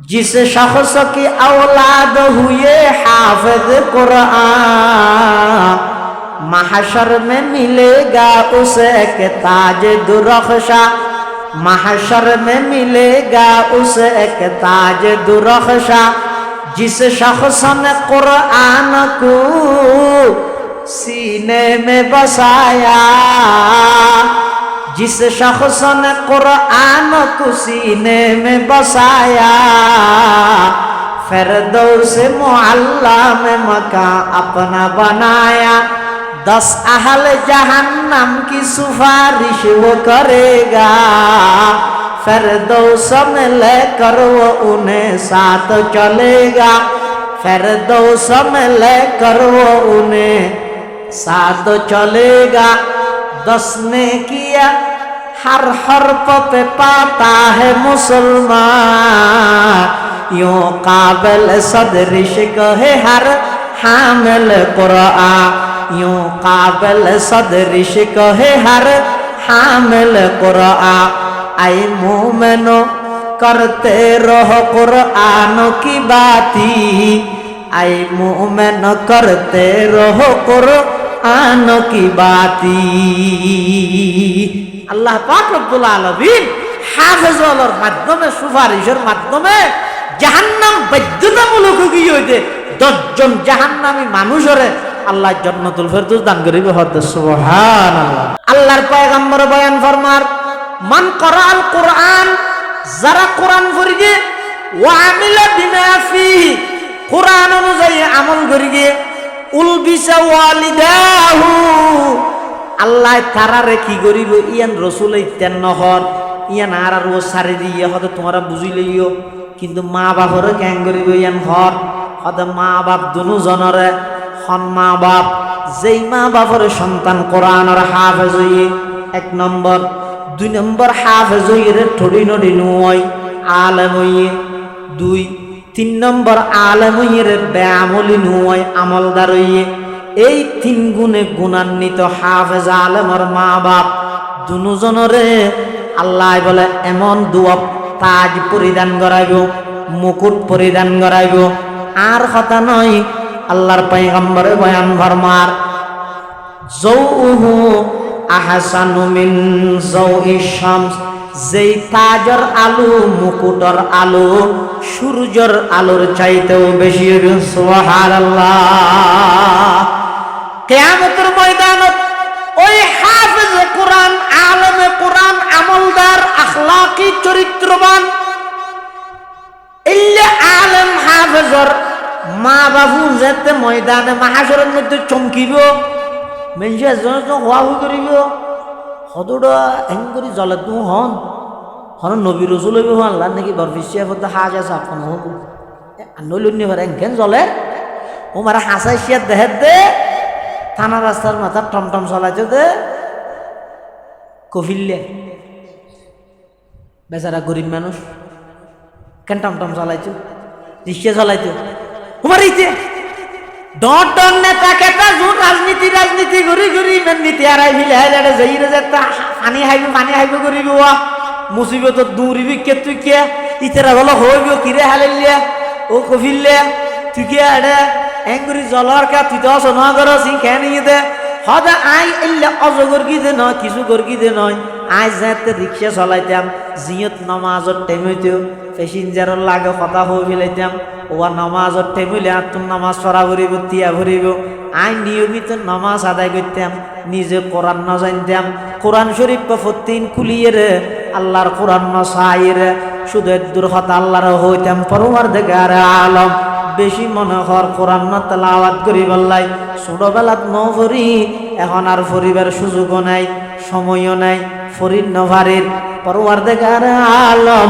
जिस शख्स की औलाद हुए हाफिज कुरान महशर में मिलेगा उसे एक ताज दुरख्शा महशर में मिलेगा उसे एक ताज दुरख्शा जिस शख्स ने कुरान को सीने में बसाया जिस शख्स ने कुरान को सीने में बसाया, फिरदौस मुअल्ला में मकान अपना बनाया, दस अहल जहन्नम की सिफारिश वो करेगा, फिरदौस में लेकर वो उन्हें साथ चलेगा, फिरदौस में लेकर वो उन्हें साथ चलेगा। दस ने किया हर हर्फ पे पाता है मुसलमान यूं काबिल सदरिश कहे हर हामिल कुरआ यूं काबिल सदरिश कहे हर हामिल कुरआ आई मोमेनो करते रहो कुरआन की बाती आई मोमेन करते रहो कुरआन की बाती আল্লাহ পাক রব্বুল আলামিন হাফেজলের মাধ্যমে, সুপারিশের মাধ্যমে জাহান্নাম বাধ্যতামূলক হয়ে হইতে দশজন জাহান্নামী মানুষরে আল্লাহ জন্নতুল ফেরদৌস দান করিবে সুবহানাল্লাহ। আল্লাহর পয়গম্বর বয়ান ফরমার, মান করাল কোরআন, যারা কোরআন পড়িবে, ওয়া আমিলা বিমা ফিহি কোরআন অনুযায়ী আমল করিবে। উলবিসা ওয়ালিদাহু আল্লাহ তারারে কি করিব ইয়ান রসুল ইত্যান নহর ইয়ান আর আর ও সারি দিয়ে হয়তো তোমরা বুঝিলেইও কিন্তু মা বাপরে ক্যাং করিব ইয়ান হর হয়তো মা বাপ দুনু জনরে হন মা বাপ। যেই মা বাপরে সন্তান কোরআনর হাফেজ হইয়ে, এক নম্বর। দুই নম্বর হাফেজ হইয়ে ঠড়ি নড়ি নুয়, আলেম দুই। তিন নম্বর আলেম হইয়ে ব্যায়ামলি নুয়, আমলদার হইয়ে। এই তিন গুণে গুণান্বিত হাফেজ আলমর মা বাপ দুজনরে আল্লাহ বলে, এমন দুয়া তাজ পরিধান করাইব, মুকুট পরিধান করাইব, আর কথা নয়, আল্লাহর পাইগম্বরে বয়ান ফরমার জৌহু আহসানু মিন জৌহি শামস যেই তাজর আলো, মুকুটর আলো, সূর্যর আলোর চাইতেও বেশি সুবহানাল্লাহ। কেয়ামতের ময়দানত ওই হাফেজ কোরআন, আলমে কোরআন, আমলদার আখলাকি চরিত্রবান ইল্লে আলম হাফেজর মা বাবু যেতে ময়দানে মাহাসরের মধ্যে চমকিব মেনসে এজন হওয়া হই করিব সদুটা এং করে জলে তু হন হন নবী রসুল হইব আল্লাহ নাকি বরফিসিয়া ফতে হাজ আছে, আপন হব নইলুনি পারে এংকেন জলে ও মারা হাসাই শিয়ার দেহে দে থানা রাস্তার মাথা টমটম চলাইতো দে কফিল্লে বেচারা গরিব মানুষ। কেন টমটম চালাইছো? রিক্সা চালাইতো তোমার এইতে ডট ডট নেতা কেতা জোর রাজনীতি রাজনীতি ঘুরি ঘুরি ইমান নীতি আড়াই ফিলে হাই লাড়ে যাই রে যেতা পানি হাইব পানি হাইব করিব মুসিবত দৌড়িবি কে তুই কে? ইতেরা বলো হইব কিরে হালাইলে ও কফিল্লে তুই কে আড়ে এঙ্গুরি জলর কা তুই তো সোনা করো সি খেয়ে নিয়ে দে। হদা আই এলে অজগর কি দে নয় কিছু কি দে নয়। আই যাতে রিক্সা চলাইতাম, জিয়ত নমাজত টাইম হইতেও প্যাসেঞ্জারের লাগে কথা হয়ে ফেলাইতাম ওয়া নমাজত টাইম হইলে আর তোর নামাজ পড়া ভরিব তিয়া ভরিব আই নিয়মিত নমাজ আদায় করতাম নিজে কোরআন ন জানতাম কোরআন শরীফ প্রতিদিন খুলিয়ে রে আল্লাহর কোরআন ন সাই রে শুধু দূর হতা আল্লাহর হইতাম পরমার দেখার আলম। বেশি মনে হর কোরআন না তেলাওয়াত করি বললাই। ছোটবেলাত ন ফরি এখন আর ফরিবার সুযোগও নাই, সময়ও নাই, ফরির নভারির পরওয়ার দেখার আলম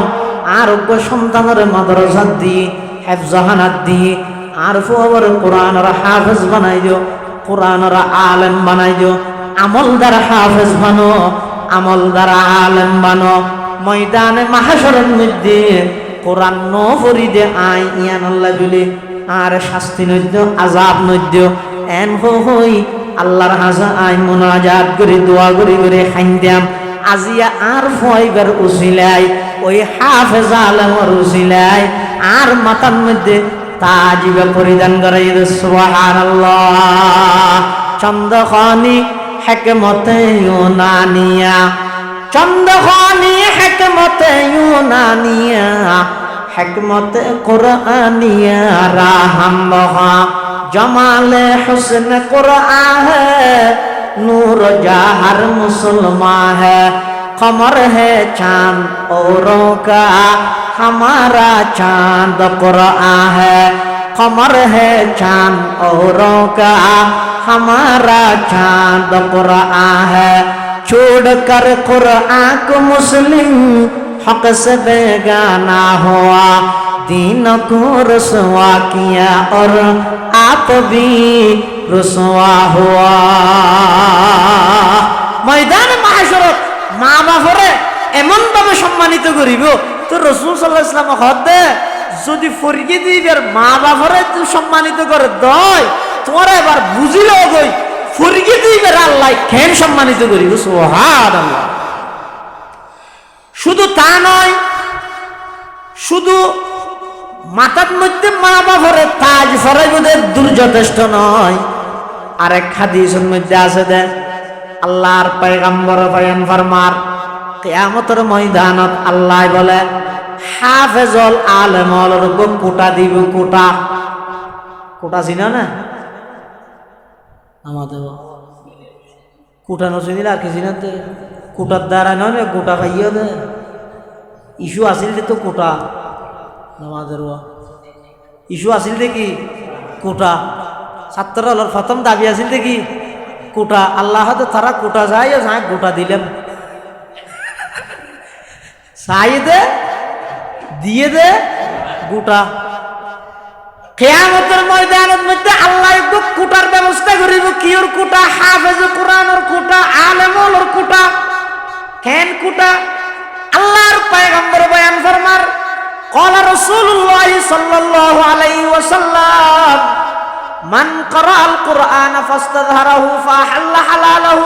আরোগ্য সন্তানের মাদ্রাসাত দিয়ে হেফজাহানাত দিয়ে আর ফুয়াবার কোরআনের হাফেজ বানাই দিও কোরআনের আলেম বানাই দিও আমলদার হাফেজ বানো, আমলদার আলেম বানো। ময়দানে মাহাসরের মধ্যে কোরআন ন দে আই, ইয়ান আল্লাহ বলে আর শাস্তি নদ্য আজাব নদ্য। এন হই, আল্লাহর হাজা আই, মোনাজাত করে, দোয়া করে করে খাইন্দাম আজিয়া আর ফয়বার উসিলাই ওই হাফেজ আলমর উসিলাই আর মাথার মধ্যে তাজিবে পরিধান করে সুবহানাল্লাহ। চন্দ্রখানি হেকমতে ইউনানিয়া চন্দ্রখানি হেকমতে ইউনানিয়া হেকমত কুরআনিয়া রাহম বহা জমালে হুসন কুরআন है नूर जहर मुसलमान है कमर है चांद औरों का हमारा चांद कुरआन है कमर है चांद औरों का हमारा चांद कुरआन है छोड़ कर कुरआन को मुस्लिम हक से बेगाना हुआ दीन को रसवा किया और आप भी रसवा हुआ ময়দানে মাহাসরত মা বাপরে এমন ভাবে সম্মানিত করিব তো রসুল সাল্লাহ ইসলাম হদে যদি ফরিয়ে দিবের মা বাপরে তুই সম্মানিত করে দয় তোমরা এবার বুঝিল গই ফরিয়ে দিবের আল্লাহ কেন সম্মানিত করিব সোহাদ আল্লাহ শুধু তা নয়, শুধু মাথার মধ্যে মা বাপরে তাজ ফরাইবদের দূর যথেষ্ট নয়। আরেক হাদিসের মধ্যে আছে দেন, আল্লাহর পয়গম্বর বয়ান ফরমার, কিয়ামতের ময়দানত আল্লাহ বলে, হাফেজল আলেমল কোটা দিব কোটা। কোটা চিনা না? আমাদের কোটা নচিনিল আর কি চিনা দে কোটার দ্বারা নয় না কোটা পাইয়া দে। ইস্যু আসিল তো কোটা। আমাদের ইস্যু আসিল দেখি কোটা। ছাত্র হলোর প্রথম দাবি আছিল দেখি কোটা। আল্লাহ তো তারা কোটা যায় যায় গোটা দিলেন। চাই দে, দিয়ে দে, গোটা। কেয়ামতের ময়দানের মধ্যে আল্লাহ একটু কোটার ব্যবস্থা করিব কিওর কোটা হাফেজ কোরআনের কোটা আলেমর কোটা কেন কোটা আল্লাহর পয়গম্বর বয়ান ফরমার قال رسول الله صلى الله عليه وسلم من قرأ القرآن فاستظهره فأحل حلاله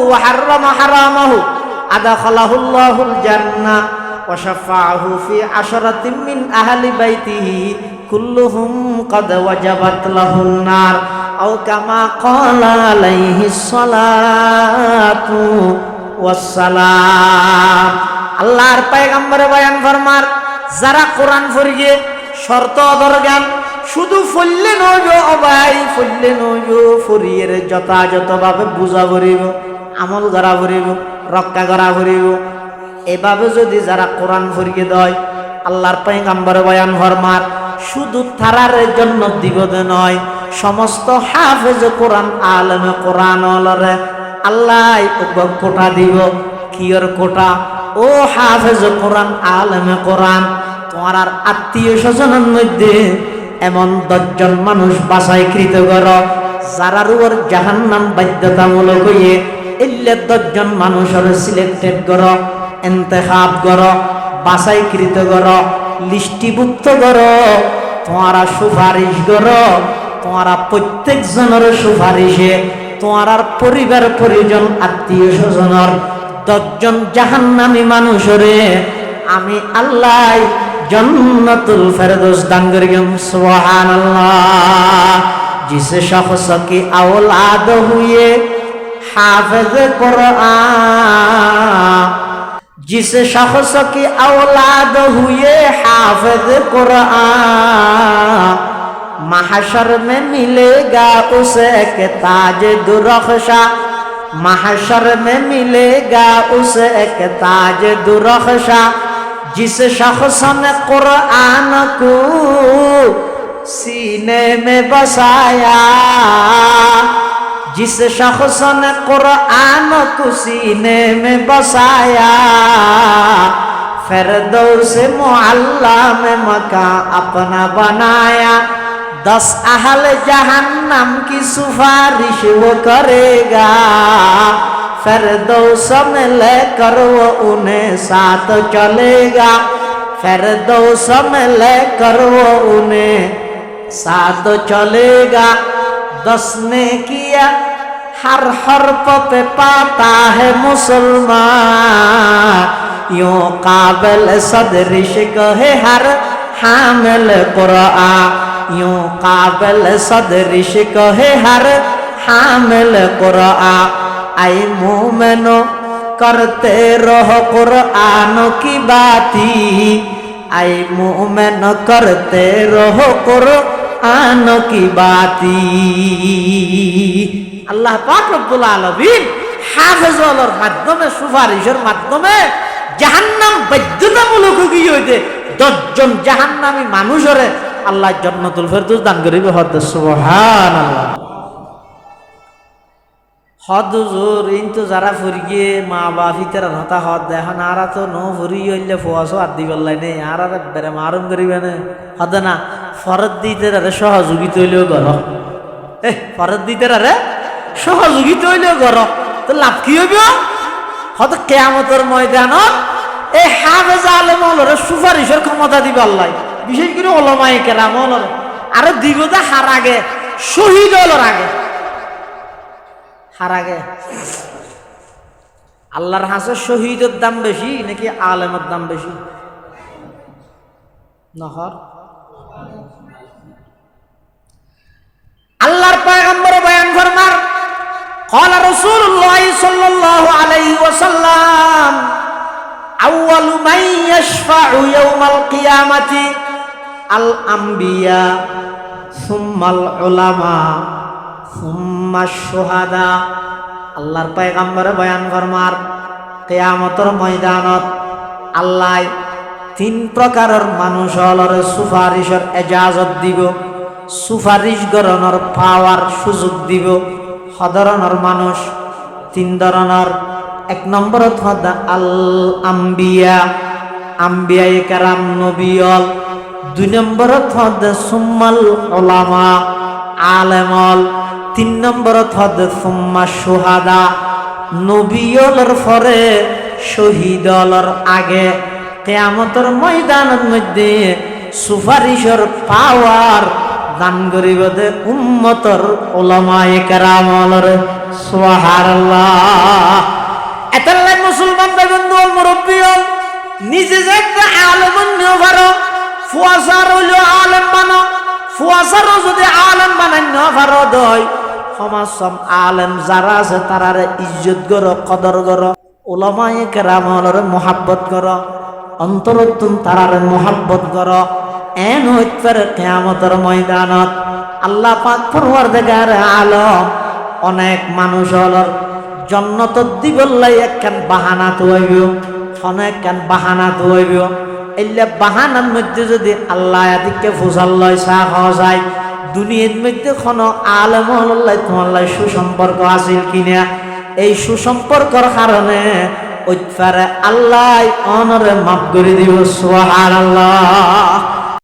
وحرم حرامه أدخله الله الجنة وشفعه في عشرة من أهل بيته কুল্লুহুম কদ ওয়াজাবাত লাহুন নার, আও কামা ক্বালা আলাইহি সলাতু ওয়াসসালাম। আল্লাহর পয়গম্বরে বয়ান ফরমার, যারা কোরআন ফরিয়ে শর্ত দরগান শুধু ফললে নইব অবাই, ফললে নইব ফরিয়ের যথাযথভাবে বুঝা করিব, আমল করা করিব, রক্ষা করা করিব। এভাবে যদি যারা কোরআন ফরিয়ে দেয়, আল্লাহর পয়গাম্বর বয়ান হরমার শুধু তারার জন্য দিবদ নয়, সমস্ত হাফেজ কোরআন, আলমে কোরআন আল্লাহ কোটা দিব। কিয়র কোটা? ও হাফেজ কোরআন, আলমে কোরআন, তোমার আর আত্মীয় স্বজনের মধ্যে এমন দশজন মানুষ বাছাইকৃত কর যারার উপর জাহান্নাম বাধ্যতামূলক হইয়ে এলে দশজন মানুষের সিলেক্টেড কর এন্তেখাব কর, বাছাইকৃত কর লিষ্টিভুক্ত কর তোমারা সুপারিশ কর তোমারা প্রত্যেক জনের সুপারিশে তোমার পরিবার পরিজন, আত্মীয় স্বজনের, দশজন জাহান নামি মানুষরে, আমি আল্লাহ জন্নতুল ফেরদোস দান করে গেম সোহান জিসে সহসকি আওলাদ হুয়ে, হাফেজ করআ جس شخص کی اولاد ہوئے حافظ قرآن محشر میں ملے گا اسے کہ تاج درخشا محشر میں ملے گا اسے کہ تاج درخشا جس شخص نے قرآن کو سینے میں بسایا जिस शख्स ने कुरान को सीने में बसाया फिर दो से मोहल्ला में मकान अपना बनाया। दस अहल जहन्नम की सिफारिश वो करेगा फिर दो में लेकर वो उन्हें साथ चलेगा। फिर दो में लेकर वो उन्हें साथ चलेगा। दस ने किया हर हर पे पाता है मुसलमान यूं काबिल सदर कहे हर हामिल कुरआ यूं काबिल सदर कहे हर हामिल कुरआ आई मोमनो करते रहो कुरआन की बाती आई मोमन करते रहो कुरआ আনো কি বাতি? আল্লাহ পাক রব্বুল আলমিন হাফেজলের মাধ্যমে, সুপারিশের মাধ্যমে জাহান্নাম বাধ্যতামূলক গিয়ে হইতে দশজন জাহান্নামি মানুষের আল্লাহ জন্মতুল ফেরদুস দান করিবে। হদ্দ সুবহান আল্লাহ হদ, জোর ইন তো যারা ফুরিয়ে মা বাপ ফিতার হতা হদ, এখন আরা তো ন ফুরি হইলে ফুয়াশো আর দিবার লাইনে আর বেড়ে মারুম করিবে না। হদ না? ফরত দিতে তারে সহযোগিতা হইলেও গর। এ ফরত দিতে তারে সহযোগিতা হইলেও গর। তো লাভ কি হইব? হত কেয়ামতের ময়দানত এই হাফেজ আলেম সুপারিশের ক্ষমতা দিব আল্লাহ। বিশেষ করে ওলমাই হলরে। আরও দিগতে হার আগে, শহীদ হলর আগে। হার আগে। আল্লাহর হাসে শহীদের দাম বেশি নাকি আলেমের দাম বেশি? নহর। আল্লাহর পয়গম্বর বয়ান ফরমার قال رسول الله صلى الله عليه وسلم أول من يشفع يوم القيامة الأنبياء ثم العلماء ثم الشهداء আল্লাহর পয়গাম্বরে বয়ান ফরমার কেয়ামতর ময়দানত আল্লাহ তিন প্রকারের মানুষ হলরে সুপারিশের এজাজত দিব, সুপারিশ গরণর পাওয়ার সুযোগ দিব, সধরণর মানুষ, তিন ধরনের। এক নম্বরত আল আম্বিয়া আম্বিয়াই কারাম নবিয়ল দুই নম্বরত হদ সুম্মাল ওলামা আলেমল তিন নম্বরত হদ সুম্মা সুহাদা। নবিয়লর পরে শহীদলর আগে কেয়ামতর ময়দানের মধ্যে সুপারিশর পাওয়ার দান করিব দে উম্মতর ওলামায়ে কেরামলর সুবহানাল্লাহ। এতাল্লাই মুসলমান বন্ধু মুরব্বী নিজে যে একটা আলেম নিও পারো ফুয়াশার হইলেও আলেম বানো, ফুয়াশারও যদি আলেম বানাই ন পারো সমাজ সম আলেম যারা আছে তারারে ইজ্জত গর কদর গর ওলামায়ে কেরামলরে মোহাব্বত কর। অন্তরতুন তারারে মোহাব্বত কর। এন হইতে পারে কেয়ামতের ময়দানত। আল্লাহ পাক পরওয়ারদিগার আলম, অনেক মানুষ হলর জন্নত দিবল্লাই একখান বাহানা তুয়াইব অনেক কান বাহানা তুয়াইব এলে বাহানার মধ্যে যদি আল্লাহ আদিকে ফুসাল লয় চাহ খাওয়া যায় দুনিয়ার মধ্যে কোনো আলম হল্লাই তোমার সুসম্পর্ক আছিল কিনা? এই সুসম্পর্কর কারণে ওইফারে আল্লাহ অনরে মাফ করে দিব সোহার আল্লাহ